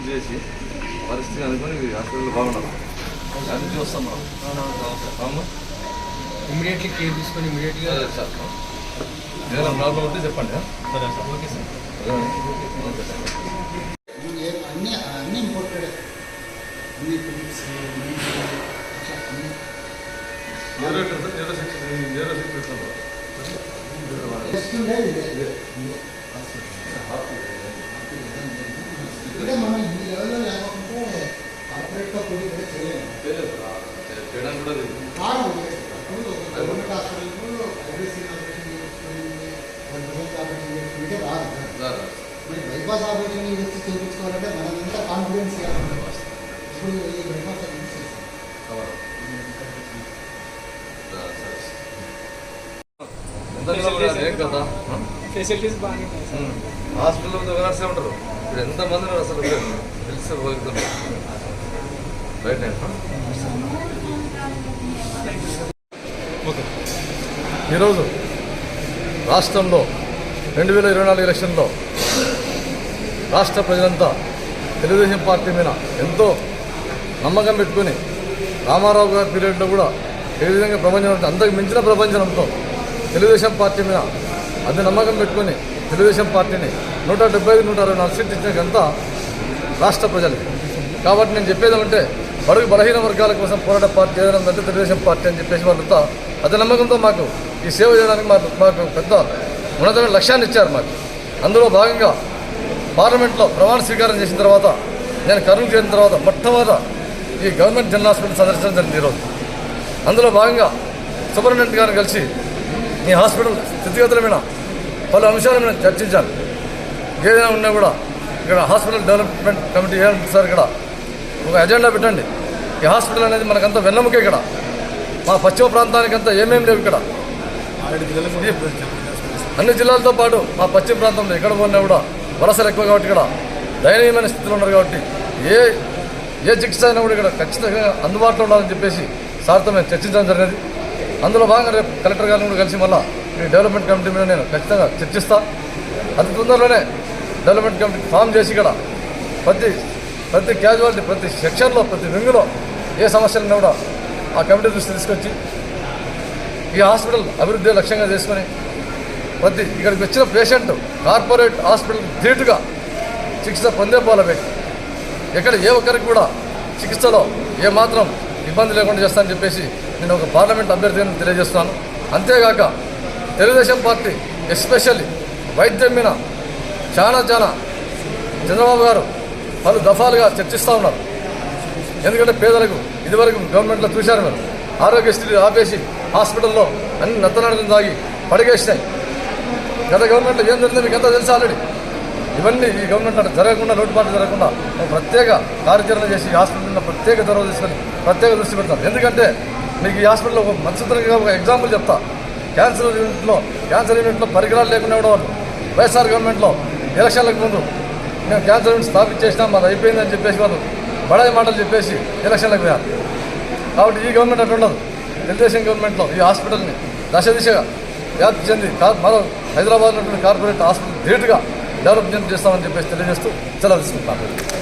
Complete చేసి పరిస్థితి అనుకుని హాస్పిటల్ బాగుండాలి అది చూస్తాం మనం. ఇమీడియట్లీ కేర్ తీసుకొని ఇమీడియట్గా సరే ఏదైనా ప్రాబ్లం ఉంటే చెప్పండి సరే sir. Okay sir. Okay sir. ఏ- అన్ని అన్ని సిక్స్ వస్తుండే ఇదే. అంటే మనం ఈ లెవెల్లో లేకుంటే కార్పొరేట్గా పోటీ కూడా చేయలేము చేయడానికి కూడా లేదు. కారణం ఉంది. ఇప్పుడు గవర్నమెంట్ హాస్పిటల్లో ఐబీసీ ఆపరేషన్ చేసుకుని వన్ పర్సెంట్ ఆపరేషన్ చేసుకుంటే రాదు రాదు. మరి బైపాస్ ఆపరేషన్ చేసి చేయించుకోవాలంటే మనమంతా కాన్ఫిడెన్స్ ఇవ్వాలి ఇప్పుడు ఈ బైపాస్ ఆపరేషన్ చేస్తాం. కావాలి. సరే, సరే. ఎంత దూరం ఉన్నారు? ఏం కదా ఫెసిలిటీస్ బాగానే హాస్పిటల్లో దొంగనర్సే ఉంటారు. ఇప్పుడు ఎంతమంది అసలు? తెలిసి పోతున్నారు రైట్ ఓకే. ఈరోజు రాష్ట్రంలో రెండు వేల ఇరవై నాలుగు ఎలక్షన్లో రాష్ట్ర ప్రజలంతా తెలుగుదేశం పార్టీ మీద ఎంతో నమ్మకం పెట్టుకుని రామారావు గారి పీరియడ్లో కూడా ఏ విధంగా ప్రపంచం అంటే అంతకు మించిన ప్రపంచంతో తెలుగుదేశం పార్టీ మీద అది నమ్మకం పెట్టుకుని తెలుగుదేశం పార్టీని నూట డెబ్బై ఐదు నూట అరవై నాలుగు సీట్లు ఇచ్చినకంతా రాష్ట్ర ప్రజలు కాబట్టి నేను చెప్పేది ఏమంటే బడుగు బలహీన వర్గాల కోసం పోరాట పార్టీ ఏదైనా ఉందంటే తెలుగుదేశం పార్టీ అని చెప్పేసి వాళ్ళంతా అదే నమ్మకంతో మాకు ఈ సేవ చేయడానికి మాకు మాకు పెద్ద ఉన్నతమైన లక్ష్యాన్ని ఇచ్చారు మాకు. అందులో భాగంగా పార్లమెంట్లో ప్రమాణ స్వీకారం చేసిన తర్వాత నేను కర్నూలు చేరిన తర్వాత మొట్టమొదట ఈ గవర్నమెంట్ జనరల్ హాస్పిటల్ సందర్శించడం జరిగింది ఈరోజు. అందులో భాగంగా సూపరింటెండెంట్ గారిని కలిసి ఈ హాస్పిటల్ స్థితిగతుల మీద పలు అంశాల మీద చర్చించాను ఏదైనా ఉన్నా కూడా ఇక్కడ హాస్పిటల్ డెవలప్మెంట్ కమిటీ ఏమంటుంది సార్ ఇక్కడ? ఒక ఎజెండా పెట్టండి. ఈ హాస్పిటల్ అనేది మనకంతా వెన్నెముక ఇక్కడ. మా పశ్చిమ ప్రాంతానికి అంతా ఏమేమి లేవు ఇక్కడ. అన్ని జిల్లాలతో పాటు మా పశ్చిమ ప్రాంతంలో ఎక్కడ పోయినా కూడా వలసలు ఎక్కువ కాబట్టి ఇక్కడ దయనీయమైన స్థితిలో ఉన్నారు కాబట్టి ఏ ఏ చికిత్స అయినా కూడా ఇక్కడ ఖచ్చితంగా అందుబాటులో ఉండాలని చెప్పేసి సార్తో మేము చర్చించడం జరిగినది. అందులో భాగంగా రేపు కలెక్టర్ గారిని కూడా కలిసి మళ్ళీ ఈ డెవలప్మెంట్ కమిటీ మీద నేను ఖచ్చితంగా చర్చిస్తా. అతి తొందరలోనే డెవలప్మెంట్ కమిటీ ఫామ్ చేసి ఇక్కడ ప్రతి ప్రతి క్యాజువాలిటీ ప్రతి సెక్షన్లో ప్రతి వింగులో ఏ సమస్యలను కూడా ఆ కమిటీ దృష్టి తీసుకొచ్చి ఈ హాస్పిటల్ అభివృద్ధి లక్ష్యంగా చేసుకొని ప్రతి ఇక్కడికి వచ్చిన పేషెంట్ కార్పొరేట్ హాస్పిటల్ ధీటుగా చికిత్స పొందే పోల ఎక్కడ ఏ ఒక్కరికి కూడా చికిత్సలో ఏమాత్రం ఇబ్బంది లేకుండా చేస్తానని చెప్పేసి నేను ఒక పార్లమెంట్ అభ్యర్థిని తెలియజేస్తున్నాను. అంతేగాక తెలుగుదేశం పార్టీ ఎస్పెషల్లీ వైద్యం మీద చాలా చాలా చంద్రబాబు గారు పలు దఫాలుగా చర్చిస్తూ ఉన్నారు. ఎందుకంటే పేదలకు ఇదివరకు గవర్నమెంట్లో చూశారు మీరు. ఆరోగ్యశ్రీ ఆపేసి హాస్పిటల్లో అన్ని నత్తనాడులు తాగి పడగేసినాయి. గత గవర్నమెంట్లో ఏం జరిగిందో మీకు ఎంత తెలుసు ఆల్రెడీ? ఇవన్నీ ఈ గవర్నమెంట్ జరగకుండా లోటుపాటు జరగకుండా ప్రత్యేక కార్యాచరణ చేసి హాస్పిటల్లో ప్రత్యేక చొరవ తీసుకొని ప్రత్యేక దృష్టి పెడతారు ఎందుకంటే మీకు ఈ హాస్పిటల్లో ఒక మంచితనంగా ఒక ఎగ్జాంపుల్ చెప్తా. క్యాన్సర్ యూనిట్లో క్యాన్సర్ యూనిట్లో పరికరాలు లేకుండా కూడా వాళ్ళు వైఎస్ఆర్ గవర్నమెంట్లో ఎలక్షన్లకు ముందు మేము క్యాన్సర్ యూనిట్ స్థాపించేసినా మాది అయిపోయిందని చెప్పేసి వాళ్ళు బడాయి మాటలు చెప్పేసి ఎలక్షన్లకు పోయారు. కాబట్టి ఈ గవర్నమెంట్ అట్లా ఉండదు. తెలుగుదేశం గవర్నమెంట్లో ఈ హాస్పిటల్ని దశ దిశగా వ్యాప్తి చెంది కార్ మరో హైదరాబాద్ కార్పొరేట్ హాస్పిటల్ ధీటుగా డెవలప్మెంట్ చేస్తామని చెప్పేసి తెలియజేస్తూ సెలవు తీసుకుంటాను